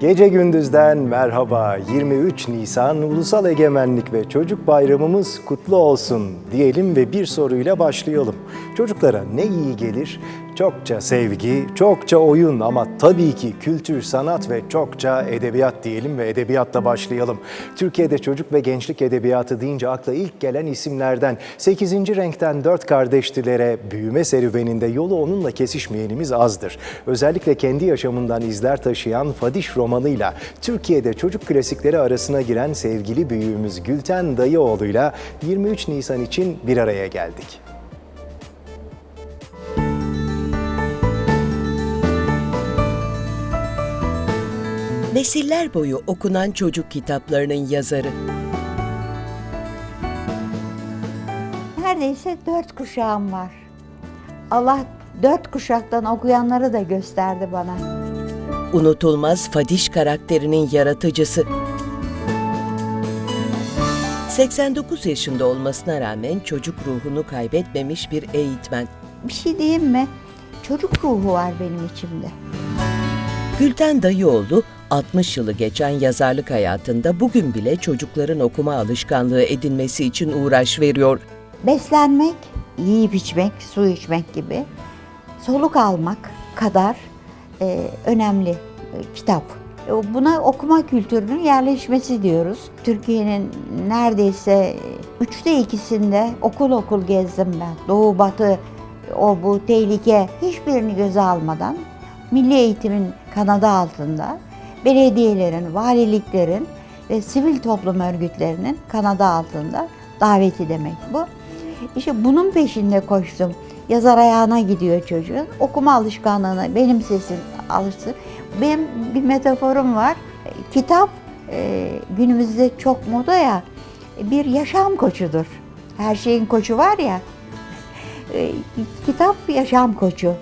Gece gündüzden merhaba. 23 Nisan Ulusal Egemenlik ve Çocuk Bayramımız kutlu olsun diyelim ve bir soruyla başlayalım. Çocuklara ne iyi gelir? Çokça sevgi, çokça oyun ama tabii ki kültür, sanat ve çokça edebiyat diyelim ve edebiyatla başlayalım. Türkiye'de çocuk ve gençlik edebiyatı deyince akla ilk gelen isimlerden 8. renkten 4 kardeşlilere büyüme serüveninde yolu onunla kesişmeyenimiz azdır. Özellikle kendi yaşamından izler taşıyan Fadiş romanıyla Türkiye'de çocuk klasikleri arasına giren sevgili büyüğümüz Gülten Dayıoğlu'yla 23 Nisan için bir araya geldik. Nesiller boyu okunan çocuk kitaplarının yazarı. Neredeyse dört kuşağım var. Allah dört kuşaktan okuyanları da gösterdi bana. Unutulmaz Fadiş karakterinin yaratıcısı. 89 yaşında olmasına rağmen çocuk ruhunu kaybetmemiş bir eğitmen. Bir şey diyeyim mi? Çocuk ruhu var benim içimde. Gülten Dayıoğlu 60 yılı geçen yazarlık hayatında bugün bile çocukların okuma alışkanlığı edinmesi için uğraş veriyor. Beslenmek, yiyip içmek, su içmek gibi soluk almak kadar e, önemli e, kitap. E, Buna okuma kültürünün yerleşmesi diyoruz. Türkiye'nin neredeyse üçte ikisinde okul okul gezdim ben. Doğu, batı, o bu tehlike hiçbirini göze almadan milli eğitimin kanadı altında belediyelerin, valiliklerin ve sivil toplum örgütlerinin kanadı altında daveti demek bu. İşte bunun peşinde koştum. Yazar ayağına gidiyor çocuğun. Okuma alışkanlığına benim sesim alıştı. Benim bir metaforum var. Kitap e, günümüzde çok moda ya bir yaşam koçudur. Her şeyin koçu var ya. E, kitap yaşam koçu.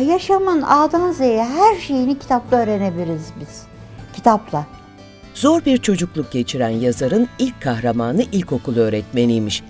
Yaşamın A'dan Z'ye her şeyini kitapta öğrenebiliriz biz. Kitapla. Zor bir çocukluk geçiren yazarın ilk kahramanı ilkokul öğretmeniymiş.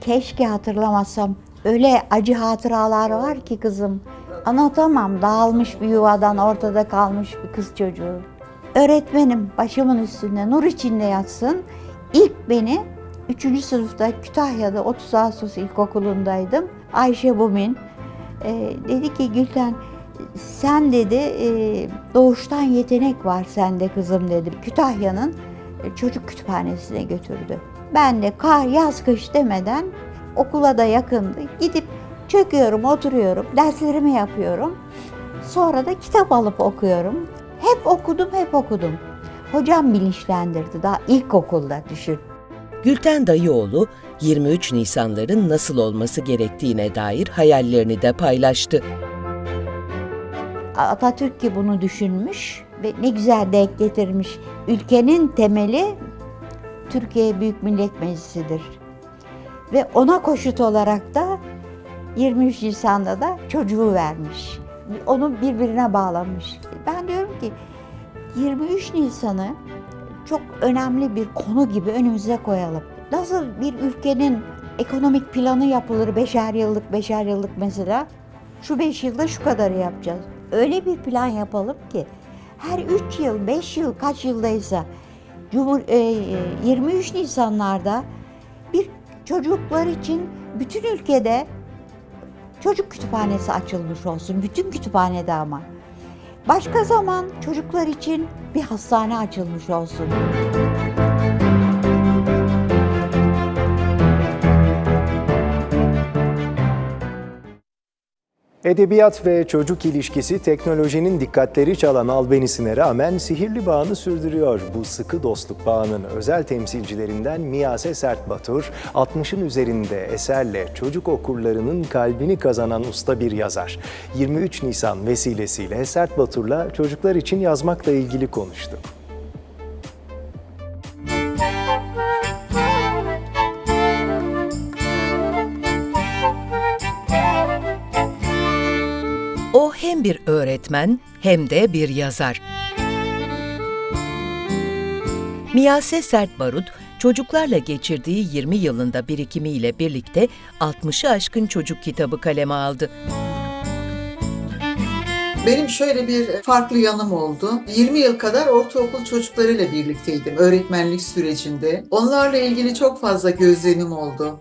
Keşke hatırlamasam. Öyle acı hatıralar var ki kızım. Anlatamam. Dağılmış bir yuvadan ortada kalmış bir kız çocuğu. Öğretmenim başımın üstünde nur içinde yatsın. İlk beni 3. sınıfta Kütahya'da 30 Ağustos İlkokulu'ndaydım. Ayşe Bumin e, dedi ki Gülten sen dedi e, doğuştan yetenek var sende kızım dedi. Kütahya'nın e, çocuk kütüphanesine götürdü. Ben de kar yaz kış demeden okula da yakındı. Gidip çöküyorum, oturuyorum, derslerimi yapıyorum. Sonra da kitap alıp okuyorum. Hep okudum, hep okudum. Hocam bilinçlendirdi daha ilkokulda düşün. Gülten Dayıoğlu 23 Nisanların nasıl olması gerektiğine dair hayallerini de paylaştı. Atatürk ki bunu düşünmüş ve ne güzel denk getirmiş. Ülkenin temeli Türkiye Büyük Millet Meclisi'dir. Ve ona koşut olarak da 23 Nisan'da da çocuğu vermiş. Onu birbirine bağlamış. Ben diyorum ki 23 Nisan'ı çok önemli bir konu gibi önümüze koyalım. Nasıl bir ülkenin ekonomik planı yapılır beşer yıllık beşer yıllık mesela şu beş yılda şu kadarı yapacağız. Öyle bir plan yapalım ki her üç yıl, beş yıl, kaç yıldaysa Cumhur, e, e, 23 Nisanlarda bir çocuklar için bütün ülkede çocuk kütüphanesi açılmış olsun. Bütün kütüphanede ama. Başka zaman çocuklar için bir hastane açılmış olsun. Edebiyat ve çocuk ilişkisi teknolojinin dikkatleri çalan albenisine rağmen sihirli bağını sürdürüyor. Bu sıkı dostluk bağının özel temsilcilerinden Miyase Sertbatur, 60'ın üzerinde eserle çocuk okurlarının kalbini kazanan usta bir yazar. 23 Nisan vesilesiyle Sertbatur'la çocuklar için yazmakla ilgili konuştu. Bir öğretmen hem de bir yazar. Miyase Sertbarut, çocuklarla geçirdiği 20 yılında birikimiyle birlikte 60'ı aşkın çocuk kitabı kaleme aldı. Benim şöyle bir farklı yanım oldu. 20 yıl kadar ortaokul çocuklarıyla birlikteydim öğretmenlik sürecinde. Onlarla ilgili çok fazla gözlemim oldu.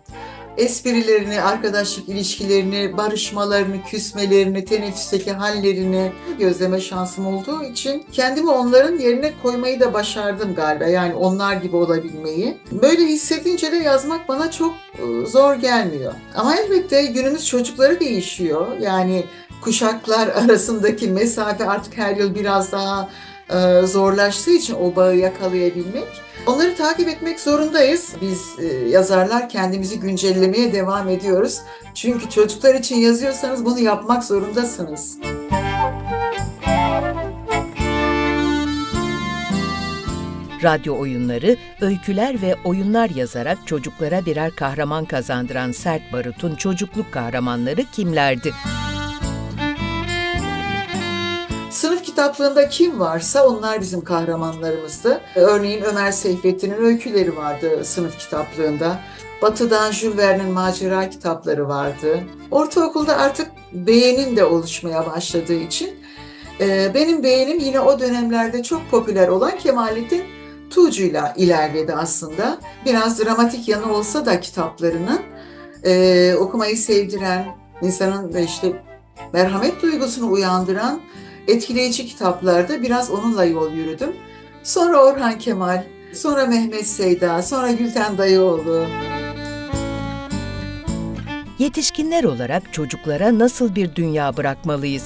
Esprilerini, arkadaşlık ilişkilerini, barışmalarını, küsmelerini, teneffüsteki hallerini gözleme şansım olduğu için kendimi onların yerine koymayı da başardım galiba. Yani onlar gibi olabilmeyi. Böyle hissedince de yazmak bana çok e, zor gelmiyor. Ama elbette günümüz çocukları değişiyor. Yani kuşaklar arasındaki mesafe artık her yıl biraz daha e, zorlaştığı için o bağı yakalayabilmek. Onları takip etmek zorundayız. Biz e, yazarlar kendimizi güncellemeye devam ediyoruz. Çünkü çocuklar için yazıyorsanız bunu yapmak zorundasınız. Radyo oyunları, öyküler ve oyunlar yazarak çocuklara birer kahraman kazandıran Sert Barut'un çocukluk kahramanları kimlerdi? Kitaplığında kim varsa onlar bizim kahramanlarımızdı. Örneğin Ömer Seyfettin'in öyküleri vardı sınıf kitaplığında. Batı'dan Jules Verne'in macera kitapları vardı. Ortaokulda artık beğenin de oluşmaya başladığı için e, benim beğenim yine o dönemlerde çok popüler olan Kemalettin Tuğcu'yla ilerledi aslında. Biraz dramatik yanı olsa da kitaplarının e, okumayı sevdiren, insanın işte merhamet duygusunu uyandıran etkileyici kitaplarda biraz onunla yol yürüdüm. Sonra Orhan Kemal, sonra Mehmet Seyda, sonra Gülten Dayıoğlu. Yetişkinler olarak çocuklara nasıl bir dünya bırakmalıyız?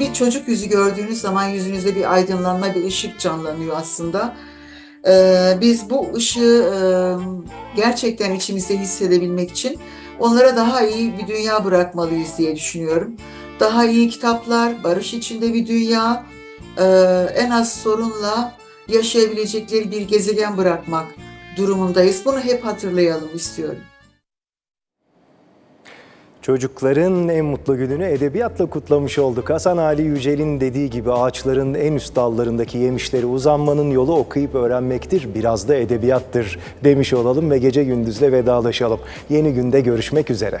Bir çocuk yüzü gördüğünüz zaman yüzünüzde bir aydınlanma, bir ışık canlanıyor aslında. Ee, biz bu ışığı e, gerçekten içimizde hissedebilmek için onlara daha iyi bir dünya bırakmalıyız diye düşünüyorum. Daha iyi kitaplar, barış içinde bir dünya, e, en az sorunla yaşayabilecekleri bir gezegen bırakmak durumundayız. Bunu hep hatırlayalım istiyorum. Çocukların en mutlu gününü edebiyatla kutlamış olduk. Hasan Ali Yücel'in dediği gibi ağaçların en üst dallarındaki yemişleri uzanmanın yolu okuyup öğrenmektir, biraz da edebiyattır demiş olalım ve gece gündüzle vedalaşalım. Yeni günde görüşmek üzere.